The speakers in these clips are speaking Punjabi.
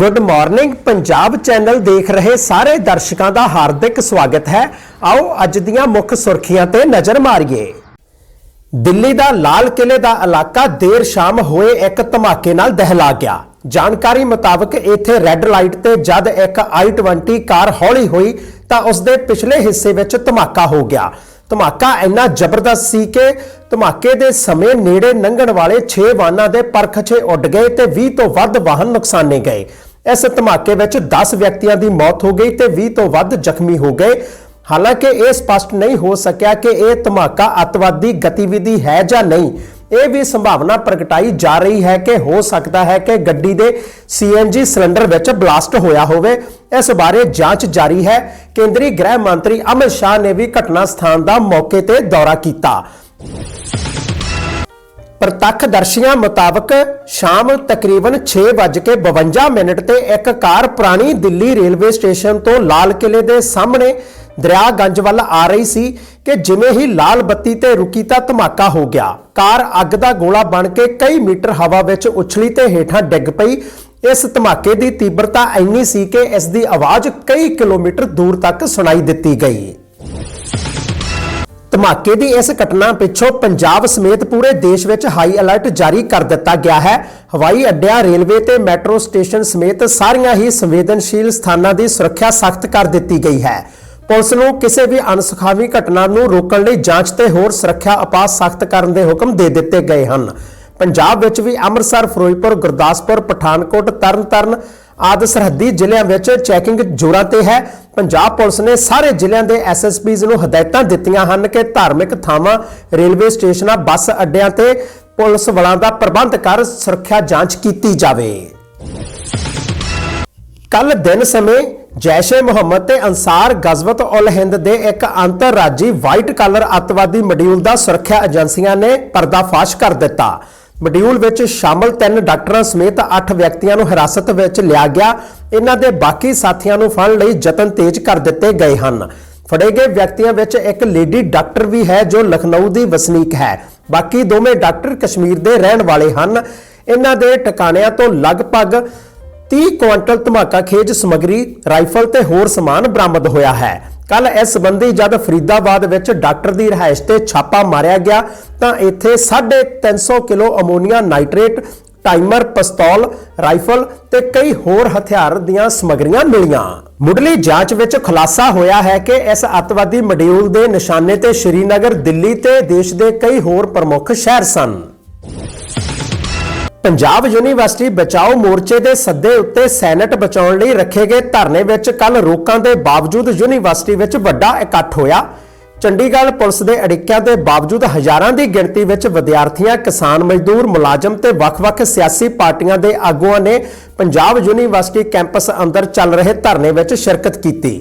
ਗੁੱਡ ਮਾਰਨਿੰਗ ਪੰਜਾਬ ਚੈਨਲ ਦੇਖ ਰਹੇ ਸਾਰੇ ਦਰਸ਼ਕਾਂ ਦਾ ਹਾਰਦਿਕ ਸਵਾਗਤ ਹੈ। ਆਓ ਅੱਜ ਦੀਆਂ ਮੁੱਖ ਸੁਰਖੀਆਂ ਤੇ ਨਜ਼ਰ ਮਾਰੀਏ। ਦਿੱਲੀ ਦਾ ਲਾਲ ਕਿਲੇ ਦਾ ਇਲਾਕਾ ਦੇਰ ਸ਼ਾਮ ਹੋਏ ਇੱਕ ਧਮਾਕੇ ਨਾਲ ਦਹਿਲਾ ਗਿਆ। ਜਾਣਕਾਰੀ ਮੁਤਾਬਕ ਇੱਥੇ ਰੈੱਡ ਲਾਈਟ ਤੇ ਜਦ ਇੱਕ i20 ਕਾਰ ਹੌਲੀ ਹੋਈ ਤਾਂ ਉਸ ਦੇ ਪਿਛਲੇ ਹਿੱਸੇ ਵਿੱਚ ਧਮਾਕਾ ਹੋ ਗਿਆ। ਧਮਾਕਾ ਇੰਨਾ ਜ਼ਬਰਦਸਤ ਸੀ ਕਿ ਧਮਾਕੇ ਦੇ ਸਮੇਂ ਨੇੜੇ ਲੰਘਣ ਵਾਲੇ 6 ਵਾਹਨਾਂ ਦੇ ਪਰਖਚੇ ਉੱਡ ਗਏ ਤੇ 20 ਤੋਂ ਵੱਧ ਵਾਹਨ ਨੁਕਸਾਨੇ ਗਏ। ਇਸ ਧਮਾਕੇ ਵਿੱਚ 10 ਵਿਅਕਤੀਆਂ ਦੀ ਮੌਤ ਹੋ ਗਈ ਤੇ 20 ਤੋਂ ਵੱਧ ਜ਼ਖਮੀ ਹੋ ਗਏ। ਹਾਲਾਂਕਿ ਇਹ ਸਪਸ਼ਟ ਨਹੀਂ ਹੋ ਸਕਿਆ ਕਿ ਇਹ ਧਮਾਕਾ ਅੱਤਵਾਦੀ ਗਤੀਵਿਧੀ ਹੈ ਜਾਂ ਨਹੀਂ। ਇਹ ਵੀ ਸੰਭਾਵਨਾ ਪ੍ਰਗਟਾਈ ਜਾ ਰਹੀ ਹੈ ਕਿ ਹੋ ਸਕਦਾ ਹੈ ਕਿ ਗੱਡੀ ਦੇ ਸੀਐਨਜੀ ਸਿਲੰਡਰ ਵਿੱਚ ਬਲਾਸਟ ਹੋਇਆ ਹੋਵੇ। ਇਸ ਬਾਰੇ ਜਾਂਚ ਜਾਰੀ ਹੈ। ਕੇਂਦਰੀ ਗ੍ਰਹਿ ਮੰਤਰੀ ਅਮਿਤ ਸ਼ਾਹ ਨੇ ਵੀ ਘਟਨਾ ਸਥਾਨ ਦਾ ਮੌਕੇ ਤੇ ਦੌਰਾ ਕੀਤਾ। ਪ੍ਰਤੱਖਦਰਸ਼ੀਆਂ ਮੁਤਾਬਕ ਸ਼ਾਮ ਤਕਰੀਬਨ 6:52 ਮਿੰਟ ਤੇ ਇੱਕ ਕਾਰ ਪੁਰਾਣੀ ਦਿੱਲੀ ਰੇਲਵੇ ਸਟੇਸ਼ਨ ਤੋਂ ਲਾਲ ਕਿਲੇ ਦੇ ਸਾਹਮਣੇ ਦਰਿਆਗੰਜ ਵੱਲ ਆ ਰਹੀ ਸੀ ਕਿ ਜਿਵੇਂ ਹੀ ਲਾਲ ਬੱਤੀ ਤੇ ਰੁਕੀ ਤਾਂ ਧਮਾਕਾ ਹੋ ਗਿਆ। ਕਾਰ ਅੱਗ ਦਾ ਗੋਲਾ ਬਣ ਕੇ ਕਈ ਮੀਟਰ ਹਵਾ ਵਿੱਚ ਉਛਲੀ ਤੇ ਹੇਠਾਂ ਡਿੱਗ ਪਈ। ਇਸ ਧਮਾਕੇ ਦੀ ਤੀਬਰਤਾ ਇੰਨੀ ਸੀ ਕਿ ਇਸ ਦੀ ਆਵਾਜ਼ ਕਈ ਕਿਲੋਮੀਟਰ ਦੂਰ ਤੱਕ ਸੁਣਾਈ ਦਿੱਤੀ ਗਈ। ਧਮਾਕੇ ਦੀ ਇਸ ਘਟਨਾ ਪਿੱਛੋਂ ਪੰਜਾਬ ਸਮੇਤ ਪੂਰੇ ਦੇਸ਼ ਵਿੱਚ ਹਾਈ ਅਲਰਟ ਜਾਰੀ ਕਰ ਦਿੱਤਾ ਗਿਆ ਹੈ। ਹਵਾਈ ਅੱਡਿਆਂ, ਰੇਲਵੇ ਤੇ ਮੈਟਰੋ ਸਟੇਸ਼ਨ ਸਮੇਤ ਸਾਰੀਆਂ ਹੀ ਸੰਵੇਦਨਸ਼ੀਲ ਸਥਾਨਾਂ ਦੀ ਸੁਰੱਖਿਆ ਸਖਤ ਕਰ ਦਿੱਤੀ ਗਈ ਹੈ। ਪੁਲਿਸ ਨੂੰ ਕਿਸੇ ਵੀ ਅਣਸੁਖਾਵੀ ਘਟਨਾ ਨੂੰ ਰੋਕਣ ਲਈ ਜਾਂਚ ਤੇ ਹੋਰ ਸੁਰੱਖਿਆ ਉਪਾਅ ਸਖਤ ਕਰਨ ਦੇ ਹੁਕਮ ਦੇ ਦਿੱਤੇ ਗਏ ਹਨ। ਪੰਜਾਬ ਵਿੱਚ ਵੀ ਅੰਮ੍ਰਿਤਸਰ, ਫਿਰੋਜ਼ਪੁਰ, ਗੁਰਦਾਸਪੁਰ, ਪਠਾਨਕੋਟ, ਤਰਨਤਾਰਨ ਆਦਿ ਸਰਹੱਦੀ ਜ਼ਿਲ੍ਹਿਆਂ ਵਿੱਚ ਚੈਕਿੰਗ ਜ਼ੋਰਾਂ ਤੇ ਹੈ। ਪੰਜਾਬ ਪੁਲਿਸ ਨੇ ਸਾਰੇ ਜ਼ਿਲ੍ਹਿਆਂ ਦੇ ਐਸਐਸਪੀਜ਼ ਨੂੰ ਹਦਾਇਤਾਂ ਦਿੱਤੀਆਂ ਹਨ ਕਿ ਧਾਰਮਿਕ ਥਾਵਾਂ, ਰੇਲਵੇ ਸਟੇਸ਼ਨਾਂ, ਬੱਸ ਅੱਡਿਆਂ ਤੇ ਪੁਲਿਸ ਬਲਾਂ ਦਾ ਪ੍ਰਬੰਧ ਕਰ ਸੁਰੱਖਿਆ ਜਾਂਚ ਕੀਤੀ ਜਾਵੇ। ਕੱਲ ਦਿਨ ਸਮੇਂ ਜੈਸ਼-ਏ ਮੁਹੰਮਦ ਤੇ ਅਨਸਾਰ ਗਜ਼ਵਤ ਉਲ ਹਿੰਦ ਦੇ ਇੱਕ ਅੰਤਰਰਾਜੀ ਵਾਈਟ ਕਾਲਰ ਅੱਤਵਾਦੀ ਮੋਡਿਊਲ ਦਾ ਸੁਰੱਖਿਆ ਏਜੰਸੀਆਂ ਨੇ ਪਰਦਾਫਾਸ਼ ਕਰ ਦਿੱਤਾ। ਮਡਿਊਲ ਵਿੱਚ ਸ਼ਾਮਲ ਤਿੰਨ ਡਾਕਟਰਾਂ ਸਮੇਤ 8 ਵਿਅਕਤੀਆਂ ਨੂੰ ਹਿਰਾਸਤ ਵਿੱਚ ਲਿਆ ਗਿਆ। ਇਹਨਾਂ ਦੇ ਬਾਕੀ ਸਾਥੀਆਂ ਨੂੰ ਫੜਨ ਲਈ ਯਤਨ ਤੇਜ਼ ਕਰ ਦਿੱਤੇ ਗਏ ਹਨ। ਫੜੇ ਗਏ ਵਿਅਕਤੀਆਂ ਵਿੱਚ ਇੱਕ ਲੇਡੀ ਡਾਕਟਰ ਵੀ ਹੈ ਜੋ ਲਖਨਊ ਦੀ ਵਸਨੀਕ ਹੈ। ਬਾਕੀ ਦੋਵੇਂ ਡਾਕਟਰ ਕਸ਼ਮੀਰ ਦੇ ਰਹਿਣ ਵਾਲੇ ਹਨ। ਇਹਨਾਂ ਦੇ ਟਿਕਾਣਿਆਂ ਤੋਂ ਲਗਭਗ 30 ਕੁਇੰਟਲ ਧਮਾਕਾ ਖੇਜ ਸਮਗਰੀ, ਰਾਈਫਲ ਤੇ ਹੋਰ ਸਮਾਨ ਬਰਾਮਦ ਹੋਇਆ ਹੈ। ਕੱਲ ਇਸ ਸੰਬੰਧੀ ਜਦ ਫਰੀਦਾਬਾਦ ਵਿੱਚ ਡਾਕਟਰ ਦੀ ਰਿਹਾਇਸ਼ ਤੇ ਛਾਪਾ ਮਾਰਿਆ ਗਿਆ, ਤਾਂ ਇੱਥੇ 350 kilo ammonia nitrate, timer, pistol, rifle ਤੇ ਕਈ ਹੋਰ ਹਥਿਆਰ ਦੀਆਂ ਸਮਗਰੀਆਂ ਮਿਲੀਆਂ। ਮੁੱਢਲੀ ਜਾਂਚ ਵਿੱਚ ਖੁਲਾਸਾ ਹੋਇਆ ਹੈ ਕਿ ਇਸ ਅੱਤਵਾਦੀ ਮੋਡਿਊਲ ਦੇ ਨਿਸ਼ਾਨੇ ਤੇ ਸ਼੍ਰੀਨਗਰ, ਦਿੱਲੀ ਤੇ ਦੇਸ਼ ਦੇ ਕਈ ਹੋਰ ਪ੍ਰਮੁੱਖ ਸ਼ਹਿਰ ਸਨ। ਪੰਜਾਬ ਯੂਨੀਵਰਸਿਟੀ ਬਚਾਓ ਮੋਰਚੇ ਦੇ ਸੱਦੇ ਉੱਤੇ ਸੈਨੇਟ ਬਚਾਉਣ ਲਈ ਰੱਖੇ ਗਏ ਧਰਨੇ ਵਿੱਚ ਕੱਲ ਰੋਕਾਂ ਦੇ ਬਾਵਜੂਦ ਯੂਨੀਵਰਸਿਟੀ ਵਿੱਚ ਵੱਡਾ ਇਕੱਠ ਹੋਇਆ। ਚੰਡੀਗੜ੍ਹ ਪੁਲਿਸ ਦੇ ਅੜਿੱਕਿਆਂ ਦੇ ਬਾਵਜੂਦ ਹਜ਼ਾਰਾਂ ਦੀ ਗਿਣਤੀ ਵਿੱਚ ਵਿਦਿਆਰਥੀਆਂ, ਕਿਸਾਨ ਮਜ਼ਦੂਰ, ਮੁਲਾਜ਼ਮ ਤੇ ਵੱਖ-ਵੱਖ ਸਿਆਸੀ ਪਾਰਟੀਆਂ ਦੇ ਆਗੂਆਂ ਨੇ ਪੰਜਾਬ ਯੂਨੀਵਰਸਿਟੀ ਕੈਂਪਸ ਅੰਦਰ ਚੱਲ ਰਹੇ ਧਰਨੇ ਵਿੱਚ ਸ਼ਿਰਕਤ ਕੀਤੀ।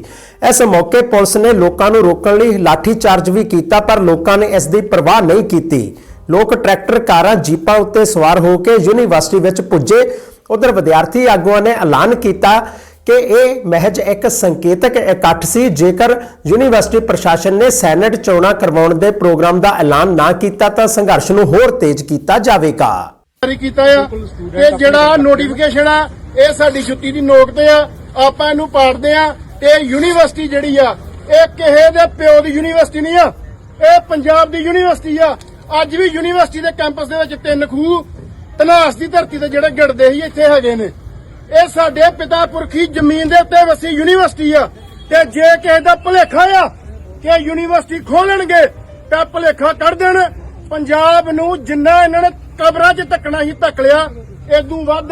ਇਸ ਮੌਕੇ ਪੁਲਿਸ ਨੇ ਲੋਕਾਂ ਨੂੰ ਰੋਕਣ ਲਈ ਲਾਠੀਚਾਰਜ ਵੀ ਕੀਤਾ, ਪਰ ਲੋਕਾਂ ਨੇ ਇਸ ਦੀ ਪਰਵਾਹ ਨਹੀਂ ਕੀਤੀ। ਲੋਕ ਟਰੈਕਟਰ ਕਾਰਾਂ, ਜੀਪਾਂ ਉੱਤੇ ਸਵਾਰ ਹੋ ਕੇ ਯੂਨੀਵਰਸਿਟੀ ਵਿੱਚ ਪੁੱਜੇ। ਉਧਰ ਵਿਦਿਆਰਥੀ ਆਗੂਆਂ ਨੇ ਐਲਾਨ ਕੀਤਾ ਕਿ ਇਹ ਮਹਿਜ ਇੱਕ ਸੰਕੇਤਕ ਇਕੱਠ ਸੀ। ਜੇਕਰ ਯੂਨੀਵਰਸਿਟੀ ਪ੍ਰਸ਼ਾਸਨ ਨੇ ਸੈਨੇਟ ਚੋਣਾਂ ਕਰਵਾਉਣ ਦੇ ਪ੍ਰੋਗਰਾਮ ਦਾ ਐਲਾਨ ਨਾ ਕੀਤਾ, ਤਾਂ ਸੰਘਰਸ਼ ਨੂੰ ਹੋਰ ਤੇਜ਼ ਕੀਤਾ ਜਾਵੇਗਾ। ਜਾਰੀ ਕੀਤਾ ਆ। ਇਹ ਜਿਹੜਾ ਨੋਟੀਫਿਕੇਸ਼ਨ ਆ, ਇਹ ਸਾਡੀ ਛੁੱਟੀ ਦੀ ਨੋਕ ਤੇ ਆ। ਆਪਾਂ ਇਹਨੂੰ ਪਾੜਦੇ ਆ। ਇਹ ਯੂਨੀਵਰਸਿਟੀ ਜਿਹੜੀ ਆ, ਇਹ ਕਿਸੇ ਦੇ ਪਿਓ ਦੀ ਯੂਨੀਵਰਸਿਟੀ ਨਹੀਂ ਆ। ਇਹ ਪੰਜਾਬ ਦੀ ਯੂਨੀਵਰਸਿਟੀ ਆ। ਅੱਜ ਵੀ ਯੂਨੀਵਰਸਿਟੀ ਦੇ ਕੈਂਪਸ ਦੇ ਵਿੱਚ ਤਿੰਨ ਖੂਹ ਤਨਾਸ ਦੀ ਧਰਤੀ ਤੇ ਜਿਹੜੇ ਗਿੜਦੇ ਸੀ, ਇੱਥੇ ਹੈਗੇ ਨੇ। ਇਹ ਸਾਡੇ ਪਿਤਾ ਪੁਰਖੀ ਜ਼ਮੀਨ ਦੇ ਉੱਤੇ ਵਸੀ ਯੂਨੀਵਰਸਿਟੀ ਆ। ਤੇ ਜੇ ਕਿਸੇ ਦਾ ਭੁਲੇਖਾ ਆ ਕਿ ਯੂਨੀਵਰਸਿਟੀ ਖੋਲਣਗੇ, ਤਾਂ ਭੁਲੇਖਾ ਕੱਢ ਦੇਣ। ਪੰਜਾਬ ਨੂੰ ਜਿੰਨਾ ਇਹਨਾਂ ਨੇ ਕਬਰਾਂ 'ਚ ਧੱਕਣਾ ਹੀ ਧੱਕ ਲਿਆ। ਇਦੋਂ ਵੱਧ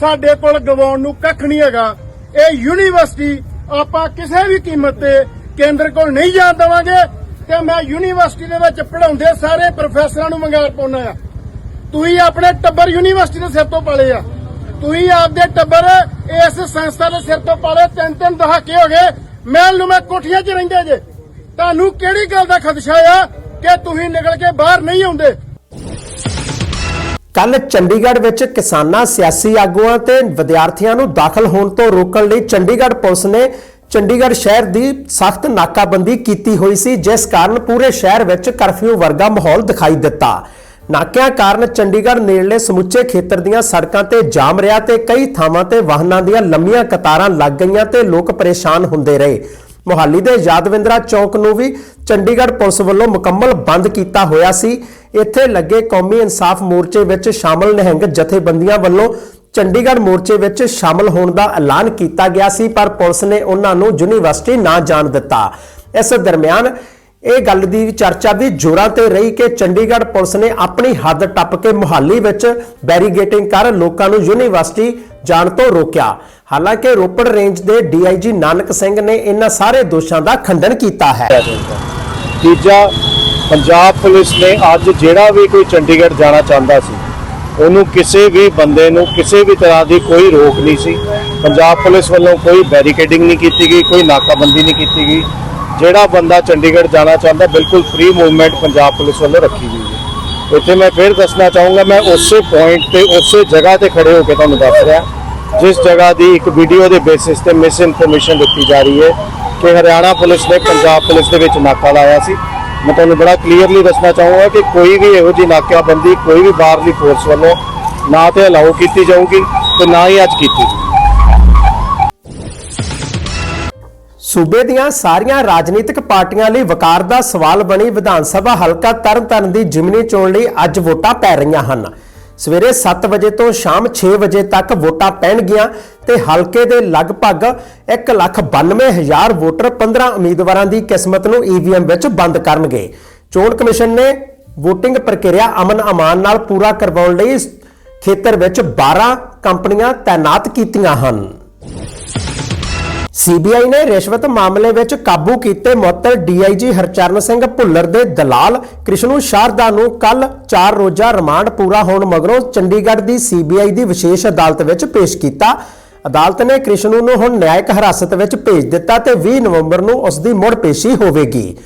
ਸਾਡੇ ਕੋਲ ਗਵਾਉਣ ਨੂੰ ਕੱਖ ਨਹੀਂ ਹੈਗਾ। ਇਹ ਯੂਨੀਵਰਸਿਟੀ ਆਪਾਂ ਕਿਸੇ ਵੀ ਕੀਮਤ ਤੇ ਕੇਂਦਰ ਕੋਲ ਨਹੀਂ ਜਾਣ ਦੇਵਾਂਗੇ। ਤੇ ਮੈਂ ਯੂਨੀਵਰਸਿਟੀ ਦੇ ਵਿੱਚ ਪੜਾਉਂਦੇ ਸਾਰੇ ਪ੍ਰੋਫੈਸਰਾਂ ਨੂੰ ਮੰਗਾਰ ਪਾਉਣਾ ਆ ਤੁਸੀਂ ਆਪਣੇ ਟੱਬਰ ਯੂਨੀਵਰਸਿਟੀ ਦੇ ਸਿਰ ਤੋਂ ਪਾਲੇ ਆ। ਤੁਸੀਂ ਆਪਦੇ ਟੱਬਰ ਇਸ ਸੰਸਥਾ ਦੇ ਸਿਰ ਤੋਂ ਪਾਲੇ। ਤਿੰਨ ਤਿੰਨ ਦਹਾਕੇ ਹੋ ਗਏ। ਮਹਿਲ ਨੂੰ ਮੈਂ ਕੋਠੀਆਂ 'ਚ ਰਹਿੰਦੇ ਜੇ। ਤੁਹਾਨੂੰ ਕਿਹੜੀ ਗੱਲ ਦਾ ਖਦਸ਼ਾ ਆ ਕਿ ਤੁਸੀਂ ਨਿਕਲ ਕੇ ਬਾਹਰ ਨਹੀਂ ਆਉਂਦੇ? ਕੱਲ ਚੰਡੀਗੜ੍ਹ ਵਿੱਚ ਕਿਸਾਨਾਂ ਸਿਆਸੀ ਆਗੂਆਂ ਤੇ ਵਿਦਿਆਰਥੀਆਂ ਨੂੰ ਦਾਖਲ ਹੋਣ ਤੋਂ ਰੋਕਣ ਲਈ ਚੰਡੀਗੜ੍ਹ ਪੁਲਿਸ ਨੇ ਚੰਡੀਗੜ੍ਹ ਸ਼ਹਿਰ ਦੀ ਸਖਤ ਨਾਕਾਬੰਦੀ ਕੀਤੀ ਹੋਈ ਸੀ, ਜਿਸ ਕਾਰਨ ਪੂਰੇ ਸ਼ਹਿਰ ਵਿੱਚ ਕਰਫਿਊ ਵਰਗਾ ਮਾਹੌਲ ਦਿਖਾਈ ਦਿੱਤਾ। ਨਾਕਿਆਂ ਕਾਰਨ ਚੰਡੀਗੜ੍ਹ ਨੇੜਲੇ ਸਮੁੱਚੇ ਖੇਤਰ ਦੀਆਂ ਸੜਕਾਂ ਤੇ ਜਾਮ ਰਿਹਾ ਤੇ ਕਈ ਥਾਵਾਂ ਤੇ ਵਾਹਨਾਂ ਦੀਆਂ ਲੰਮੀਆਂ ਕਤਾਰਾਂ ਲੱਗ ਗਈਆਂ ਤੇ ਲੋਕ ਪਰੇਸ਼ਾਨ ਹੁੰਦੇ ਰਹੇ। ਮੋਹਾਲੀ ਦੇ ਯਾਦਵਿੰਦਰਾ ਚੌਕ ਨੂੰ ਵੀ ਚੰਡੀਗੜ੍ਹ ਪੁਲਿਸ ਵੱਲੋਂ ਮੁਕੰਮਲ ਬੰਦ ਕੀਤਾ ਹੋਇਆ ਸੀ। ਇੱਥੇ ਲੱਗੇ ਕੌਮੀ ਇਨਸਾਫ ਮੋਰਚੇ ਵਿੱਚ ਸ਼ਾਮਲ ਨਿਹੰਗ ਜਥੇਬੰਦੀਆਂ ਵੱਲੋਂ ਚੰਡੀਗੜ੍ਹ ਮੋਰਚੇ ਵਿੱਚ ਸ਼ਾਮਲ ਹੋਣ ਦਾ ਐਲਾਨ ਕੀਤਾ ਗਿਆ ਸੀ, ਪਰ ਪੁਲਿਸ ਨੇ ਉਹਨਾਂ ਨੂੰ ਯੂਨੀਵਰਸਿਟੀ ਨਾ ਜਾਣ ਦਿੱਤਾ। ਇਸ ਦਰਮਿਆਨ ਇਹ ਗੱਲ ਦੀ ਚਰਚਾ ਵੀ ਜ਼ੋਰਾਂ ਤੇ ਰਹੀ ਕਿ ਚੰਡੀਗੜ੍ਹ ਪੁਲਿਸ ਨੇ ਆਪਣੀ ਹੱਦ ਟੱਪ ਕੇ ਮੁਹਾਲੀ ਵਿੱਚ ਬੈਰੀਗੇਟਿੰਗ ਕਰ ਲੋਕਾਂ ਨੂੰ ਯੂਨੀਵਰਸਿਟੀ ਜਾਣ ਤੋਂ ਰੋਕਿਆ। ਹਾਲਾਂਕਿ ਰੋਪੜ ਰੇਂਜ ਦੇ ਡੀਆਈਜੀ ਨਾਨਕ ਸਿੰਘ ਨੇ ਇਹਨਾਂ ਸਾਰੇ ਦੋਸ਼ਾਂ ਦਾ ਖੰਡਨ ਕੀਤਾ ਹੈ। ਤੀਜਾ, ਪੰਜਾਬ ਪੁਲਿਸ ਨੇ ਅੱਜ ਜਿਹੜਾ ਵੀ ਕੋਈ ਚੰਡੀਗੜ੍ਹ ਜਾਣਾ ਚਾਹੁੰਦਾ ਸੀ ਉਹਨੂੰ ਕਿਸੇ ਵੀ ਬੰਦੇ ਨੂੰ ਕਿਸੇ ਵੀ ਤਰ੍ਹਾਂ ਦੀ ਕੋਈ ਰੋਕ ਨਹੀਂ ਸੀ। ਪੰਜਾਬ ਪੁਲਿਸ ਵੱਲੋਂ ਕੋਈ ਬੈਰੀਕੇਡਿੰਗ ਨਹੀਂ ਕੀਤੀ ਗਈ, ਕੋਈ ਨਾਕਾਬੰਦੀ ਨਹੀਂ ਕੀਤੀ ਗਈ। ਜਿਹੜਾ ਬੰਦਾ ਚੰਡੀਗੜ੍ਹ ਜਾਣਾ ਚਾਹੁੰਦਾ, ਬਿਲਕੁਲ ਫ੍ਰੀ ਮੂਵਮੈਂਟ ਪੰਜਾਬ ਪੁਲਿਸ ਵੱਲੋਂ ਰੱਖੀ ਗਈ ਹੈ। ਇੱਥੇ ਮੈਂ ਫਿਰ ਦੱਸਣਾ ਚਾਹੂੰਗਾ, ਮੈਂ ਉਸੇ ਪੁਆਇੰਟ ਤੇ, ਉਸੇ ਜਗ੍ਹਾ ਤੇ ਖੜੇ ਹੋ ਕੇ ਤੁਹਾਨੂੰ ਦੱਸ ਰਿਹਾ। ਜਿਸ ਜਗ੍ਹਾ ਦੀ ਇੱਕ ਵੀਡੀਓ ਦੇ ਬੇਸਿਸ ਤੇ ਮਿਸ ਇਨਫੋਰਮੇਸ਼ਨ ਦਿੱਤੀ ਜਾ ਰਹੀ ਹੈ ਕਿ ਹਰਿਆਣਾ ਪੁਲਿਸ ਨੇ ਪੰਜਾਬ ਪੁਲਿਸ ਦੇ ਵਿੱਚ ਨਾਕਾ ਲਾਇਆ ਸੀ। ਮੈਂ ਤੁਹਾਨੂੰ ਬੜਾ ਕਲੀਅਰਲੀ ਦੱਸਣਾ ਚਾਹੂੰਗਾ ਕਿ ਕੋਈ ਵੀ ਇਹੋ ਜਿਹੀ ਨਾਕਾਬੰਦੀ ਕੋਈ ਵੀ ਬਾਹਰਲੀ ਫੋਰਸ ਵੱਲੋਂ ਨਾ ਤੇ ਅਲਾਉ ਕੀਤੀ ਜਾਊਗੀ ਤੇ ਨਾ ਹੀ ਅੱਜ ਕੀਤੀ ਸੂਬੇ ਦੀਆਂ ਸਾਰੀਆਂ ਰਾਜਨੀਤਿਕ ਪਾਰਟੀਆਂ ਲਈ ਵਕਾਰ ਦਾ ਸਵਾਲ ਬਣੀ ਵਿਧਾਨ ਸਭਾ ਹਲਕਾ ਤਰਨਤਾਰਨ ਦੀ ਜਿਮਨੀ ਚੋਣ ਲਈ ਅੱਜ ਵੋਟਾਂ ਪੈ ਰਹੀਆਂ ਹਨ। ਸਵੇਰੇ 7 ਵਜੇ ਤੋਂ ਸ਼ਾਮ 6 ਵਜੇ ਤੱਕ ਵੋਟਾਂ ਪੈਣਗੀਆਂ ਤੇ ਹਲਕੇ ਦੇ ਲਗਭਗ 192000 ਵੋਟਰ 15 ਉਮੀਦਵਾਰਾਂ ਦੀ ਕਿਸਮਤ ਨੂੰ ਈਵੀਐਮ ਵਿੱਚ ਬੰਦ ਕਰਨਗੇ। ਚੋਣ ਕਮਿਸ਼ਨ ਨੇ VOTING ਪ੍ਰਕਿਰਿਆ ਅਮਨ ਅਮਾਨ ਨਾਲ ਪੂਰਾ ਕਰਵਾਉਣ ਲਈ ਖੇਤਰ ਵਿੱਚ 12 ਕੰਪਨੀਆਂ ਤਾਇਨਾਤ ਕੀਤੀਆਂ ਹਨ। ਸੀਬੀਆਈ ਨੇ ਰਿਸ਼ਵਤ ਮਾਮਲੇ ਵਿੱਚ ਕਾਬੂ ਕੀਤੇ ਮੁਅੱਤਲ ਡੀਆਈਜੀ ਹਰਚਰਨ ਸਿੰਘ ਭੁੱਲਰ ਦੇ ਦਲਾਲ ਕ੍ਰਿਸ਼ਨੂ ਸ਼ਾਰਦਾ ਨੂੰ ਕੱਲ 4 ਰੋਜ਼ਾ ਰਿਮਾਂਡ ਪੂਰਾ ਹੋਣ ਮਗਰੋਂ ਚੰਡੀਗੜ੍ਹ ਦੀ ਸੀਬੀਆਈ ਦੀ ਵਿਸ਼ੇਸ਼ ਅਦਾਲਤ ਵਿੱਚ ਪੇਸ਼ ਕੀਤਾ। ਅਦਾਲਤ ਨੇ ਕ੍ਰਿਸ਼ਨੂ ਨੂੰ ਹੁਣ ਨਿਆਇਕ ਹਿਰਾਸਤ ਵਿੱਚ ਭੇਜ ਦਿੱਤਾ ਤੇ 20 ਨਵੰਬਰ ਨੂੰ ਉਸ ਦੀ ਮੁੜ ਪੇਸ਼ੀ ਹੋਵੇਗੀ।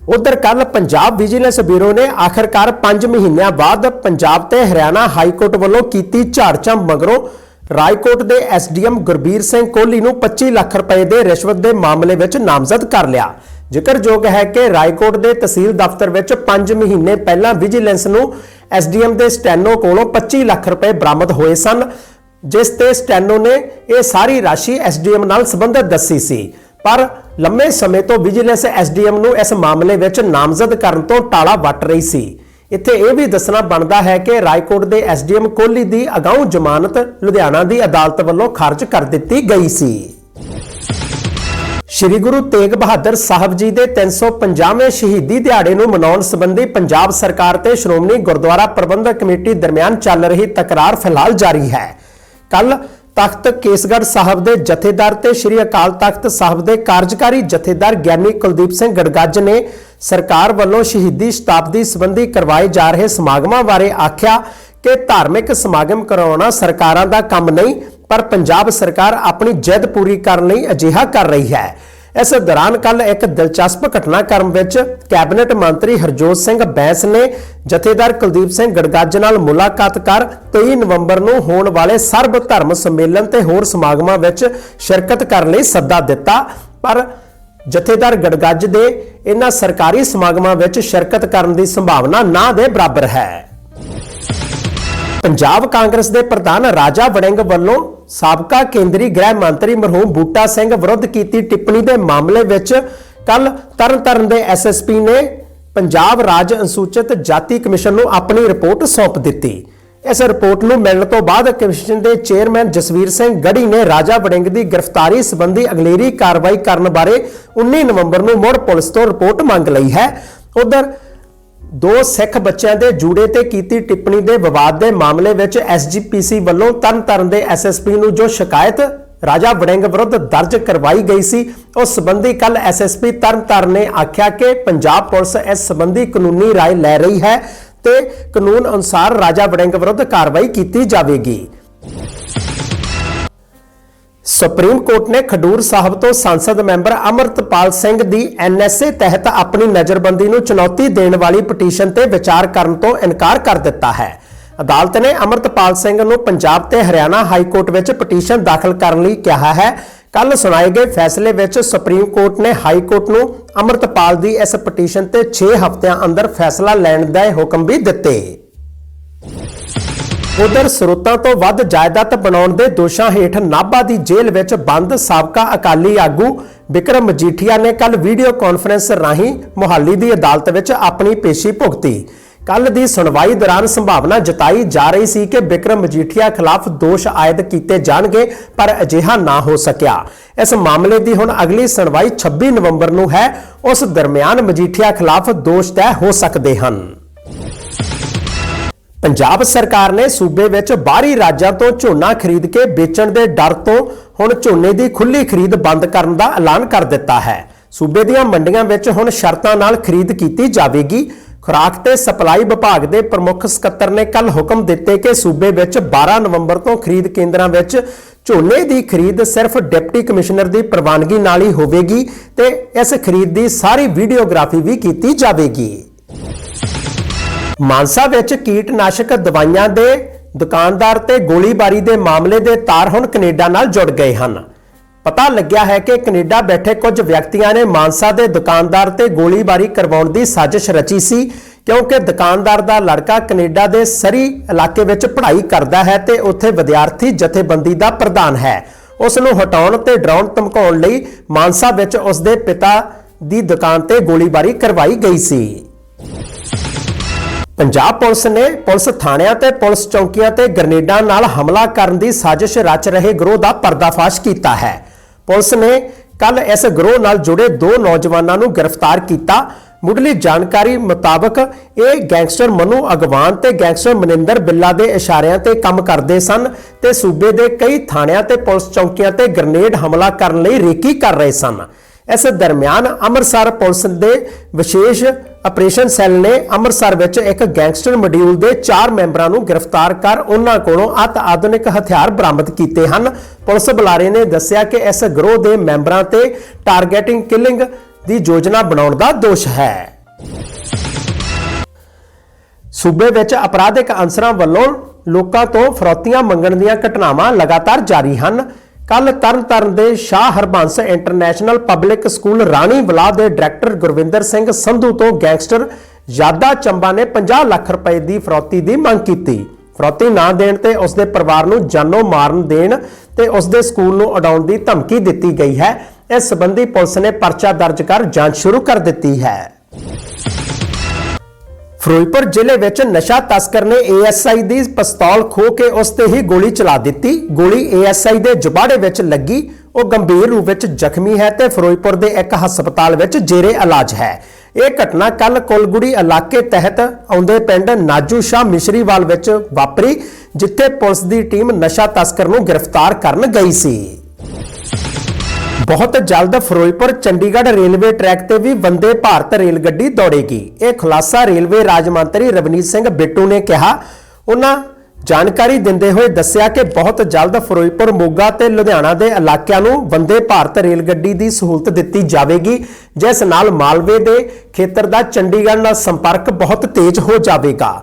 ਉਧਰ ਕੱਲ ਪੰਜਾਬ ਵਿਜੀਲੈਂਸ ਬਿਊਰੋ ਨੇ ਆਖਰਕਾਰ 5 ਮਹੀਨਿਆਂ ਬਾਅਦ ਪੰਜਾਬ ਤੇ ਹਰਿਆਣਾ ਹਾਈ ਕੋਰਟ ਵੱਲੋਂ ਕੀਤੀ ਝਾੜਚੰਬ ਮਗਰੋਂ ਰਾਏਕੋਟ ਦੇ ਐਸਡੀਐਮ ਗੁਰਬੀਰ ਸਿੰਘ ਕੋਹਲੀ ਨੂੰ 25 ਲੱਖ ਰੁਪਏ ਦੇ ਰਿਸ਼ਵਤ ਦੇ ਮਾਮਲੇ ਵਿੱਚ ਨਾਮਜ਼ਦ ਕਰ ਲਿਆ। ਜ਼ਿਕਰਯੋਗ ਹੈ ਕਿ ਰਾਏਕੋਟ ਦੇ ਤਹਿਸੀਲ ਦਫ਼ਤਰ ਵਿੱਚ 5 ਮਹੀਨੇ ਪਹਿਲਾਂ ਵਿਜੀਲੈਂਸ ਨੂੰ ਐਸਡੀਐਮ ਦੇ ਸਟੈਨੋ ਕੋਲੋਂ 25 ਲੱਖ ਰੁਪਏ ਬਰਾਮਦ ਹੋਏ ਸਨ, ਜਿਸ ਤੇ ਸਟੈਨੋ ਨੇ ਇਹ ਸਾਰੀ ਰਾਸ਼ੀ ਐਸਡੀਐਮ ਨਾਲ ਸੰਬੰਧਿਤ ਦੱਸੀ ਸੀ। ਪਰ ਲੰਮੇ ਸਮੇਂ ਤੋਂ ਵਿਜੀਲੈਂਸ ਐਸਡੀਐਮ ਨੂੰ ਇਸ ਮਾਮਲੇ ਵਿੱਚ ਨਾਮਜ਼ਦ ਕਰਨ ਤੋਂ ਟਾਲਾ ਵੱਟ ਰਹੀ ਸੀ। ਇੱਥੇ ਇਹ ਵੀ ਦੱਸਣਾ ਬਣਦਾ ਹੈ ਕਿ ਰਾਏਕੋਟ ਦੇ ਐਸਡੀਐਮ ਕੋਹਲੀ ਦੀ ਅਗਾਊਂ ਜ਼ਮਾਨਤ ਲੁਧਿਆਣਾ ਦੀ ਅਦਾਲਤ ਵੱਲੋਂ ਖਾਰਜ ਕਰ ਦਿੱਤੀ ਗਈ ਸੀ। ਸ਼੍ਰੀ ਗੁਰੂ ਤੇਗ ਬਹਾਦਰ ਸਾਹਿਬ ਜੀ ਦੇ 350ਵੇਂ ਸ਼ਹੀਦੀ ਦਿਹਾੜੇ ਨੂੰ ਮਨਾਉਣ ਸੰਬੰਧੀ ਪੰਜਾਬ ਸਰਕਾਰ ਤੇ ਸ਼੍ਰੋਮਣੀ ਗੁਰਦੁਆਰਾ ਪ੍ਰਬੰਧਕ ਕਮੇਟੀ ਦਰਮਿਆਨ ਚੱਲ ਰਹੀ ਤਕਰਾਰ ਫਿਲਹਾਲ ਜਾਰੀ ਹੈ। ਕੱਲ ਤਖਤ ਕੇਸਗੜ੍ਹ ਸਾਹਿਬ ਦੇ ਜਥੇਦਾਰ ਤੇ ਸ਼੍ਰੀ ਅਕਾਲ ਤਖਤ ਸਾਹਿਬ ਦੇ ਕਾਰਜਕਾਰੀ ਜਥੇਦਾਰ ਗਿਆਨੀ ਕੁਲਦੀਪ ਸਿੰਘ ਗੜਗੱਜ ਨੇ ਸਰਕਾਰ ਵੱਲੋਂ ਸ਼ਹੀਦੀ ਸ਼ਤਾਬਦੀ ਸੰਬੰਧੀ ਕਰਵਾਏ ਜਾ ਰਹੇ ਸਮਾਗਮਾਂ ਬਾਰੇ ਆਖਿਆ ਕਿ ਧਾਰਮਿਕ ਸਮਾਗਮ ਕਰਾਉਣਾ ਸਰਕਾਰਾਂ ਦਾ ਕੰਮ ਨਹੀਂ, ਪਰ ਪੰਜਾਬ ਸਰਕਾਰ ਆਪਣੀ ਜਿੱਦ ਪੂਰੀ ਕਰਨ ਲਈ ਅਜਿਹਾ ਕਰ ਰਹੀ ਹੈ। ਇਸ ਦੌਰਾਨ ਕੱਲ ਇੱਕ ਦਿਲਚਸਪ ਘਟਨਾਕ੍ਰਮ ਵਿੱਚ ਕੈਬਨਿਟ ਮੰਤਰੀ ਹਰਜੋਤ ਸਿੰਘ ਬੈਂਸ ਨੇ ਜਥੇਦਾਰ ਕੁਲਦੀਪ ਸਿੰਘ ਗੜਗੱਜ ਨਾਲ ਮੁਲਾਕਾਤ ਕਰ 23 ਨਵੰਬਰ ਨੂੰ ਹੋਣ ਵਾਲੇ ਸਰਬ ਧਰਮ ਸੰਮੇਲਨ ਤੇ ਹੋਰ ਸਮਾਗਮਾਂ ਵਿੱਚ ਸ਼ਿਰਕਤ ਕਰਨ ਲਈ ਸੱਦਾ ਦਿੱਤਾ। ਪਰ ਜਥੇਦਾਰ ਗੜਗੱਜ ਦੇ ਇਹਨਾਂ ਸਰਕਾਰੀ ਸਮਾਗਮਾਂ ਵਿੱਚ ਸ਼ਿਰਕਤ ਕਰਨ ਦੀ ਸੰਭਾਵਨਾ ਨਾ ਦੇ ਬਰਾਬਰ ਹੈ। ਪੰਜਾਬ ਕਾਂਗਰਸ ਦੇ ਪ੍ਰਧਾਨ ਰਾਜਾ ਵੜਿੰਗ ਵੱਲੋਂ ਸਾਬਕਾ ਕੇਂਦਰੀ ਗ੍ਰਹਿ ਮੰਤਰੀ ਮਰਹੂਮ ਬੂਟਾ ਸਿੰਘ ਵਿਰੁੱਧ ਕੀਤੀ ਟਿੱਪਣੀ ਦੇ ਮਾਮਲੇ ਵਿੱਚ ਕੱਲ ਤਰਨਤਾਰਨ ਦੇ ਐਸਐਸਪੀ ਨੇ ਪੰਜਾਬ ਰਾਜ ਅਨੁਸੂਚਿਤ ਜਾਤੀ ਕਮਿਸ਼ਨ ਨੂੰ ਆਪਣੀ ਰਿਪੋਰਟ ਸੌਂਪ ਦਿੱਤੀ। ਇਸ ਰਿਪੋਰਟ ਨੂੰ ਮਿਲਣ ਤੋਂ ਬਾਅਦ ਕਮਿਸ਼ਨ ਦੇ ਚੇਅਰਮੈਨ ਜਸਵੀਰ ਸਿੰਘ ਗੜੀ ਨੇ ਰਾਜਾ ਵੜਿੰਗ ਦੀ ਗ੍ਰਿਫਤਾਰੀ ਸੰਬੰਧੀ ਅਗਲੇਰੀ ਕਾਰਵਾਈ ਕਰਨ ਬਾਰੇ 19 ਨਵੰਬਰ ਨੂੰ ਮੁੜ ਪੁਲਿਸ ਤੋਂ ਰਿਪੋਰਟ ਮੰਗ ਲਈ ਹੈ। ਉਧਰ ਦੋ ਸਿੱਖ ਬੱਚਿਆਂ ਦੇ ਜੂੜੇ ਤੇ ਕੀਤੀ ਟਿੱਪਣੀ ਦੇ ਵਿਵਾਦ ਦੇ ਮਾਮਲੇ ਵਿੱਚ ਐਸਜੀਪੀਸੀ ਵੱਲੋਂ ਤਰਨਤਾਰਨ ਦੇ ਐਸਐਸਪੀ ਨੂੰ ਜੋ ਸ਼ਿਕਾਇਤ ਰਾਜਾ ਵੜਿੰਗ ਵਿਰੁੱਧ ਦਰਜ ਕਰਵਾਈ ਗਈ ਸੀ, ਉਸ ਸੰਬੰਧੀ ਕੱਲ ਐਸਐਸਪੀ ਤਰਨਤਾਰਨ ਨੇ ਆਖਿਆ ਕਿ ਪੰਜਾਬ ਪੁਲਿਸ ਇਸ ਸੰਬੰਧੀ ਕਾਨੂੰਨੀ ਰਾਏ ਲੈ ਰਹੀ ਹੈ। ਤੇ ਕਾਨੂੰਨ ਅਨੁਸਾਰ ਰਾਜਾ ਵੜਿੰਗ ਵਿਰੁੱਧ ਕਾਰਵਾਈ ਕੀਤੀ ਜਾਵੇਗੀ। ਸੁਪਰੀਮ ਕੋਰਟ ਨੇ ਖਡੂਰ ਸਾਹਿਬ ਤੋਂ ਸੰਸਦ ਮੈਂਬਰ ਅਮਰਤਪਾਲ ਸਿੰਘ ਦੀ ਐਨਐਸਏ ਤਹਿਤ ਆਪਣੀ ਨਜ਼ਰਬੰਦੀ ਨੂੰ ਚੁਣੌਤੀ ਦੇਣ ਵਾਲੀ ਪਟੀਸ਼ਨ ਤੇ ਵਿਚਾਰ ਕਰਨ ਤੋਂ ਇਨਕਾਰ ਕਰ ਦਿੱਤਾ ਹੈ। ਅਦਾਲਤ ਨੇ ਅਮਰਤਪਾਲ ਸਿੰਘ ਨੂੰ ਪੰਜਾਬ ਤੇ ਹਰਿਆਣਾ ਹਾਈ ਕੋਰਟ ਵਿੱਚ ਪਟੀਸ਼ਨ ਦਾਖਲ ਕਰਨ ਲਈ ਕਿਹਾ ਹੈ ਕੱਲ ਸੁਣਾਏ ਗਏ ਫੈਸਲੇ ਵਿੱਚ ਸੁਪਰੀਮ ਕੋਰਟ ਨੇ ਹਾਈ ਕੋਰਟ ਨੂੰ ਅੰਮ੍ਰਿਤਪਾਲ ਦੀ ਇਸ ਪਟੀਸ਼ਨ ਤੇ 6 ਹਫ਼ਤਿਆਂ ਅੰਦਰ ਫੈਸਲਾ ਲੈਣ ਦਾ ਹੁਕਮ ਵੀ ਦਿੱਤੇ। ਉਧਰ ਸਰੋਤਾਂ ਤੋਂ ਵੱਧ ਜਾਇਦਾਦ ਬਣਾਉਣ ਦੇ ਦੋਸ਼ਾਂ ਹੇਠ ਨਾਭਾ ਦੀ ਜੇਲ੍ਹ ਵਿੱਚ ਬੰਦ ਸਾਬਕਾ ਅਕਾਲੀ ਆਗੂ ਵਿਕਰਮ ਮਜੀਠੀਆ ਨੇ ਕੱਲ ਵੀਡੀਓ ਕਾਨਫਰੰਸ ਰਾਹੀਂ ਮੁਹਾਲੀ ਦੀ ਅਦਾਲਤ ਵਿੱਚ ਆਪਣੀ ਪੇਸ਼ੀ ਭੁਗਤੀ। ਕੱਲ ਦੀ ਸੁਣਵਾਈ ਦੌਰਾਨ ਸੰਭਾਵਨਾ ਜਤਾਈ ਜਾ ਰਹੀ ਸੀ ਕਿ ਵਿਕਰਮ ਮਜੀਠੀਆ ਖਿਲਾਫ ਦੋਸ਼ ਆਇਦ ਕੀਤੇ ਜਾਣਗੇ, ਪਰ ਅਜਿਹਾ ਨਾ ਹੋ ਸਕਿਆ। ਇਸ ਮਾਮਲੇ ਦੀ ਹੁਣ ਅਗਲੀ ਸੁਣਵਾਈ 26 ਨਵੰਬਰ ਨੂੰ ਹੈ। ਉਸ ਦਰਮਿਆਨ ਮਜੀਠੀਆ ਖਿਲਾਫ ਦੋਸ਼ ਤੈਅ ਹੋ ਸਕਦੇ ਹਨ। ਪੰਜਾਬ ਸਰਕਾਰ ਨੇ ਸੂਬੇ ਵਿੱਚ ਬਾਹਰੀ ਰਾਜਾਂ ਤੋਂ ਝੋਨਾ ਖਰੀਦ ਕੇ ਵੇਚਣ ਦੇ ਡਰ ਤੋਂ ਹੁਣ ਝੋਨੇ ਦੀ ਖੁੱਲੀ ਖਰੀਦ ਬੰਦ ਕਰਨ ਦਾ ਐਲਾਨ ਕਰ ਦਿੱਤਾ ਹੈ। ਸੂਬੇ ਦੀਆਂ ਮੰਡੀਆਂ ਵਿੱਚ ਹੁਣ ਸ਼ਰਤਾਂ ਨਾਲ ਖਰੀਦ ਕੀਤੀ ਜਾਵੇਗੀ। ਖੁਰਾਕ ਤੇ ਸਪਲਾਈ ਵਿਭਾਗ ਦੇ ਪ੍ਰਮੁੱਖ ਸਕੱਤਰ ਨੇ ਕੱਲ ਹੁਕਮ ਦਿੱਤੇ ਕਿ ਸੂਬੇ ਵਿੱਚ 12 ਨਵੰਬਰ ਤੋਂ ਖਰੀਦ ਕੇਂਦਰਾਂ ਵਿੱਚ ਝੋਨੇ ਦੀ ਖਰੀਦ ਸਿਰਫ ਡਿਪਟੀ ਕਮਿਸ਼ਨਰ ਦੀ ਪ੍ਰਵਾਨਗੀ ਨਾਲ ਹੀ ਹੋਵੇਗੀ ਤੇ ਇਸ ਖਰੀਦ ਦੀ ਸਾਰੀ ਵੀਡੀਓਗ੍ਰਾਫੀ ਵੀ ਕੀਤੀ ਜਾਵੇਗੀ। ਮਾਨਸਾ ਵਿੱਚ ਕੀਟਨਾਸ਼ਕ ਦਵਾਈਆਂ ਦੇ ਦੁਕਾਨਦਾਰ ਤੇ ਗੋਲੀਬਾਰੀ ਦੇ ਮਾਮਲੇ ਦੇ ਤਾਰ ਹੁਣ ਕੈਨੇਡਾ ਨਾਲ ਜੁੜ ਗਏ ਹਨ। ਪਤਾ ਲੱਗਿਆ ਹੈ ਕਿ ਕੈਨੇਡਾ ਬੈਠੇ ਕੁਝ ਵਿਅਕਤੀਆਂ ਨੇ ਮਾਨਸਾ ਦੇ ਦੁਕਾਨਦਾਰ ਤੇ ਗੋਲੀਬਾਰੀ ਕਰਵਾਉਣ ਦੀ ਸਾਜ਼ਿਸ਼ ਰਚੀ ਸੀ, ਕਿਉਂਕਿ ਦੁਕਾਨਦਾਰ ਦਾ ਲੜਕਾ ਕੈਨੇਡਾ ਦੇ ਸਰੀ ਇਲਾਕੇ ਵਿੱਚ ਪੜ੍ਹਾਈ ਕਰਦਾ ਹੈ ਤੇ ਉੱਥੇ ਵਿਦਿਆਰਥੀ ਜਥੇਬੰਦੀ ਦਾ ਪ੍ਰਧਾਨ ਹੈ। ਉਸ ਨੂੰ ਹਟਾਉਣ ਤੇ ਡਰਾਉਣ ਧਮਕਾਉਣ ਲਈ ਮਾਨਸਾ ਵਿੱਚ ਉਸ ਦੇ ਪਿਤਾ ਦੀ ਦੁਕਾਨ ਤੇ ਗੋਲੀਬਾਰੀ ਕਰਵਾਈ ਗਈ ਸੀ। ਪੰਜਾਬ ਪੁਲਿਸ ਨੇ ਪੁਲਿਸ ਥਾਣਿਆਂ ਤੇ ਪੁਲਿਸ ਚੌਕੀਆਂ ਤੇ ਗ੍ਰਨੇਡਾਂ ਨਾਲ ਹਮਲਾ ਕਰਨ ਦੀ ਸਾਜ਼ਿਸ਼ ਰਚ ਰਹੇ ਗਰੋਹ ਦਾ ਪਰਦਾਫਾਸ਼ ਕੀਤਾ ਹੈ। ਪੁਲਿਸ ਨੇ ਕੱਲ ਇਸ ਗਰੋਹ ਨਾਲ ਜੁੜੇ ਦੋ ਨੌਜਵਾਨਾਂ ਨੂੰ ਗ੍ਰਿਫਤਾਰ ਕੀਤਾ। ਮੁੱਢਲੀ ਜਾਣਕਾਰੀ ਮੁਤਾਬਕ ਇਹ ਗੈਂਗਸਟਰ ਮਨੂ ਅਗਵਾਨ ਤੇ ਗੈਂਗਸਟਰ ਮਨਿੰਦਰ ਬਿੱਲਾ ਦੇ ਇਸ਼ਾਰਿਆਂ ਤੇ ਕੰਮ ਕਰਦੇ ਸਨ ਤੇ ਸੂਬੇ ਦੇ ਕਈ ਥਾਣਿਆਂ ਤੇ ਪੁਲਿਸ ਚੌਕੀਆਂ ਤੇ ਗ੍ਰਨੇਡ ਹਮਲਾ ਕਰਨ ਲਈ ਰੇਕੀ ਕਰ ਰਹੇ ਸਨ। ਇਸ ਦਰਮਿਆਨ ਅੰਮ੍ਰਿਤਸਰ ਪੁਲਿਸ ਦੇ ਵਿਸ਼ੇਸ਼ ਆਪਰੇਸ਼ਨ ਸੈੱਲ ਨੇ ਅੰਮ੍ਰਿਤਸਰ ਵਿੱਚ ਇੱਕ ਗੈਂਗਸਟਰ ਮੋਡਿਊਲ ਦੇ 4 ਮੈਂਬਰਾਂ ਨੂੰ ਗ੍ਰਿਫਤਾਰ ਕਰ ਉਹਨਾਂ ਕੋਲੋਂ ਅਤ ਆਧੁਨਿਕ ਹਥਿਆਰ ਬਰਾਮਦ ਕੀਤੇ ਹਨ। ਪੁਲਿਸ ਬੁਲਾਰੇ ਨੇ ਦੱਸਿਆ ਕਿ ਇਸ ਗਰੋਹ ਦੇ ਮੈਂਬਰਾਂ ਤੇ ਟਾਰਗੇਟਿੰਗ ਕਿਲਿੰਗ ਦੀ ਯੋਜਨਾ ਬਣਾਉਣ ਦਾ ਦੋਸ਼ ਹੈ। ਸੂਬੇ ਵਿੱਚ ਅਪਰਾਧਿਕ ਅਨਸਰਾਂ ਵੱਲੋਂ ਲੋਕਾਂ ਤੋਂ ਫਰੋਤੀਆਂ ਮੰਗਣ ਦੀਆਂ ਘਟਨਾਵਾਂ ਲਗਾਤਾਰ ਜਾਰੀ ਹਨ। ਕੱਲ ਤਰਨਤਾਰਨ ਦੇ Shah Harbans international public school Rani Bala ਦੇ ਡਾਇਰੈਕਟਰ ਗੁਰਵਿੰਦਰ ਸਿੰਘ ਸੰਧੂ ਤੋਂ ਗੈਂਗਸਟਰ ਯਾਦਾ ਚੰਬਾ ਨੇ 50 ਲੱਖ ਰੁਪਏ ਦੀ ਫਰੌਤੀ ਦੀ ਮੰਗ ਕੀਤੀ। ਫਰੌਤੀ ਨਾ ਦੇਣ ਤੇ ਉਸ ਦੇ ਪਰਿਵਾਰ ਨੂੰ ਜਾਨੋਂ ਮਾਰਨ ਦੇਣ ਤੇ ਉਸ ਦੇ ਸਕੂਲ ਨੂੰ ਉਡਾਉਣ ਦੀ ਧਮਕੀ ਦਿੱਤੀ ਗਈ ਹੈ। ਇਸ ਸੰਬੰਧੀ ਪੁਲਿਸ ਨੇ ਪਰਚਾ ਦਰਜ ਕਰ ਜਾਂਚ ਸ਼ੁਰੂ ਕਰ ਦਿੱਤੀ ਹੈ। ਫਿਰੋਜ਼ਪੁਰ ਜ਼ਿਲ੍ਹੇ ਵਿੱਚ ਨਸ਼ਾ ਤਸਕਰ ਨੇ ਏਐਸਆਈ ਦੀ ਪਿਸਤੌਲ ਖੋ ਕੇ ਉਸ ਤੇ ਹੀ ਗੋਲੀ ਚਲਾ ਦਿੱਤੀ। ਗੋਲੀ ਏਐਸਆਈ ਦੇ ਜੁਬਾੜੇ ਵਿੱਚ ਲੱਗੀ। ਉਹ ਗੰਭੀਰ ਰੂਪ ਵਿੱਚ ਜ਼ਖਮੀ ਹੈ ਤੇ ਫਿਰੋਜ਼ਪੁਰ ਦੇ ਇੱਕ ਹਸਪਤਾਲ ਵਿੱਚ ਜੇਰੇ ਇਲਾਜ ਹੈ। ਇਹ ਘਟਨਾ ਕੱਲ ਕੋਲਗੁੜੀ ਇਲਾਕੇ ਤਹਿਤ ਆਉਂਦੇ ਪਿੰਡ ਨਾਜੂ ਸ਼ਾਹ ਮਿਸ਼ਰੀਵਾਲ ਵਿੱਚ ਵਾਪਰੀ, ਜਿੱਥੇ ਪੁਲਿਸ ਦੀ ਟੀਮ ਨਸ਼ਾ ਤਸਕਰ ਨੂੰ ਗ੍ਰਿਫਤਾਰ ਕਰਨ ਗਈ ਸੀ। ਬਹੁਤ ਜਲਦ ਫਿਰੋਜ਼ਪੁਰ ਚੰਡੀਗੜ੍ਹ ਰੇਲਵੇ ਟਰੈਕ ਤੇ ਵੀ ਵੰਦੇ ਭਾਰਤ ਰੇਲ ਗੱਡੀ ਦੌੜੇਗੀ। ਇਹ ਖੁਲਾਸਾ ਰੇਲਵੇ ਰਾਜ ਮੰਤਰੀ ਰਵਨੀਤ ਸਿੰਘ ਬਿੱਟੂ ਨੇ ਕਿਹਾ। ਉਹਨਾਂ ਜਾਣਕਾਰੀ ਦਿੰਦੇ ਹੋਏ ਦੱਸਿਆ ਕਿ ਬਹੁਤ ਜਲਦ ਫਿਰੋਜ਼ਪੁਰ, ਮੋਗਾ ਤੇ ਲੁਧਿਆਣਾ ਦੇ ਇਲਾਕਿਆਂ ਨੂੰ ਵੰਦੇ ਭਾਰਤ ਰੇਲ ਗੱਡੀ ਦੀ ਸਹੂਲਤ ਦਿੱਤੀ ਜਾਵੇਗੀ, ਜਿਸ ਨਾਲ ਮਾਲਵੇ ਦੇ ਖੇਤਰ ਦਾ ਚੰਡੀਗੜ੍ਹ ਨਾਲ ਸੰਪਰਕ ਬਹੁਤ ਤੇਜ਼ ਹੋ ਜਾਵੇਗਾ।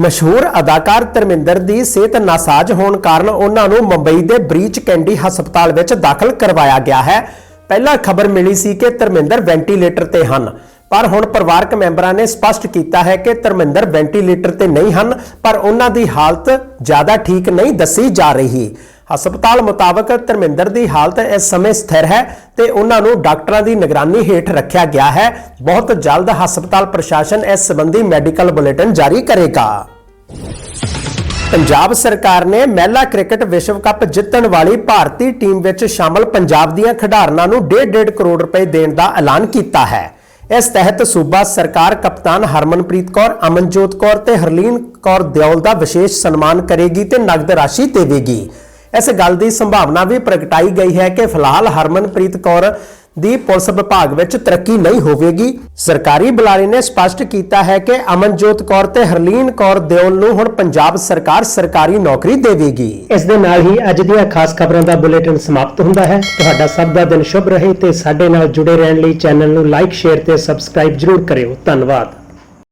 ਮਸ਼ਹੂਰ ਅਦਾਕਾਰ ਧਰਮਿੰਦਰ ਦੀ ਸਿਹਤ ਨਾਸਾਜ਼ ਹੋਣ ਕਾਰਨ ਉਹਨਾਂ ਨੂੰ ਮੁੰਬਈ ਦੇ ਬ੍ਰੀਚ ਕੈਂਡੀ ਹਸਪਤਾਲ ਵਿੱਚ ਦਾਖਲ ਕਰਵਾਇਆ ਗਿਆ ਹੈ। ਪਹਿਲਾਂ ਖਬਰ ਮਿਲੀ ਸੀ ਕਿ ਧਰਮਿੰਦਰ ਵੈਂਟੀਲੇਟਰ ਤੇ ਹਨ, ਪਰ ਹੁਣ ਪਰਿਵਾਰਕ ਮੈਂਬਰਾਂ ਨੇ ਸਪਸ਼ਟ ਕੀਤਾ ਹੈ ਕਿ ਧਰਮਿੰਦਰ ਵੈਂਟੀਲੇਟਰ ਤੇ ਨਹੀਂ ਹਨ, ਪਰ ਉਹਨਾਂ ਦੀ ਹਾਲਤ ਜ਼ਿਆਦਾ ਠੀਕ ਨਹੀਂ ਦੱਸੀ ਜਾ ਰਹੀ। ਹਸਪਤਾਲ ਮੁਤਾਬਕ ਧਰਮਿੰਦਰ ਦੀ ਹਾਲਤ ਇਸ ਸਮੇਂ ਸਥਿਰ ਹੈ ਤੇ ਉਹਨਾਂ ਨੂੰ ਡਾਕਟਰਾਂ ਦੀ ਨਿਗਰਾਨੀ ਹੇਠ ਰੱਖਿਆ ਗਿਆ ਹੈ। ਬਹੁਤ ਜਲਦ ਹਸਪਤਾਲ ਪ੍ਰਸ਼ਾਸਨ ਇਸ ਸੰਬੰਧੀ ਮੈਡੀਕਲ ਬੁਲੇਟਿਨ ਜਾਰੀ ਕਰੇਗਾ। ਪੰਜਾਬ ਸਰਕਾਰ ਨੇ ਮਹਿਲਾ ਕ੍ਰਿਕਟ ਵਿਸ਼ਵ ਕੱਪ ਜਿੱਤਣ ਵਾਲੀ ਭਾਰਤੀ ਟੀਮ ਵਿੱਚ ਸ਼ਾਮਲ ਪੰਜਾਬ ਦੀਆਂ ਖਿਡਾਰਨਾਂ ਨੂੰ 1.5 ਕਰੋੜ ਰੁਪਏ ਦੇਣ ਦਾ ਐਲਾਨ ਕੀਤਾ ਹੈ। ਇਸ ਤਹਿਤ ਸੂਬਾ ਸਰਕਾਰ ਕਪਤਾਨ ਹਰਮਨਪ੍ਰੀਤ ਕੌਰ, ਅਮਨਜੋਤ ਕੌਰ ਤੇ ਹਰਲੀਨ ਕੌਰ ਦਿਓਲ ਦਾ ਵਿਸ਼ੇਸ਼ ਸਨਮਾਨ ਕਰੇਗੀ ਤੇ ਨਗਦ ਰਾਸ਼ੀ ਦੇਵੇਗੀ। ਇਸ ਗੱਲ ਦੀ ਸੰਭਾਵਨਾ ਵੀ ਪ੍ਰਗਟਾਈ ਗਈ ਹੈ ਕਿ ਫਿਲਹਾਲ ਹਰਮਨਪ੍ਰੀਤ ਕੌਰ ਦੀ ਪੁਲਿਸ ਵਿਭਾਗ ਵਿੱਚ ਤਰੱਕੀ ਨਹੀਂ ਹੋਵੇਗੀ। ਸਰਕਾਰੀ ਬੁਲਾਰੇ ਨੇ ਸਪਸ਼ਟ ਕੀਤਾ ਹੈ ਕਿ ਅਮਨਜੋਤ ਕੌਰ ਤੇ ਹਰਲੀਨ ਕੌਰ ਦਿਓਲ ਨੂੰ ਹੁਣ ਪੰਜਾਬ ਸਰਕਾਰ ਸਰਕਾਰੀ ਨੌਕਰੀ ਦੇਵੇਗੀ। ਇਸ ਦੇ ਨਾਲ ਹੀ ਅੱਜ ਦੀਆਂ ਖਾਸ ਖਬਰਾਂ ਦਾ ਬੁਲੇਟਿਨ ਸਮਾਪਤ ਹੁੰਦਾ ਹੈ। ਤੁਹਾਡਾ ਸਭ ਦਾ ਦਿਨ ਸ਼ੁਭ ਰਹੇ ਤੇ ਸਾਡੇ ਨਾਲ ਜੁੜੇ ਰਹਿਣ ਲਈ ਚੈਨਲ ਨੂੰ ਲਾਈਕ, ਸ਼ੇਅਰ ਤੇ ਸਬਸਕ੍ਰਾਈਬ ਜਰੂਰ ਕਰਿਓ। ਧੰਨਵਾਦ।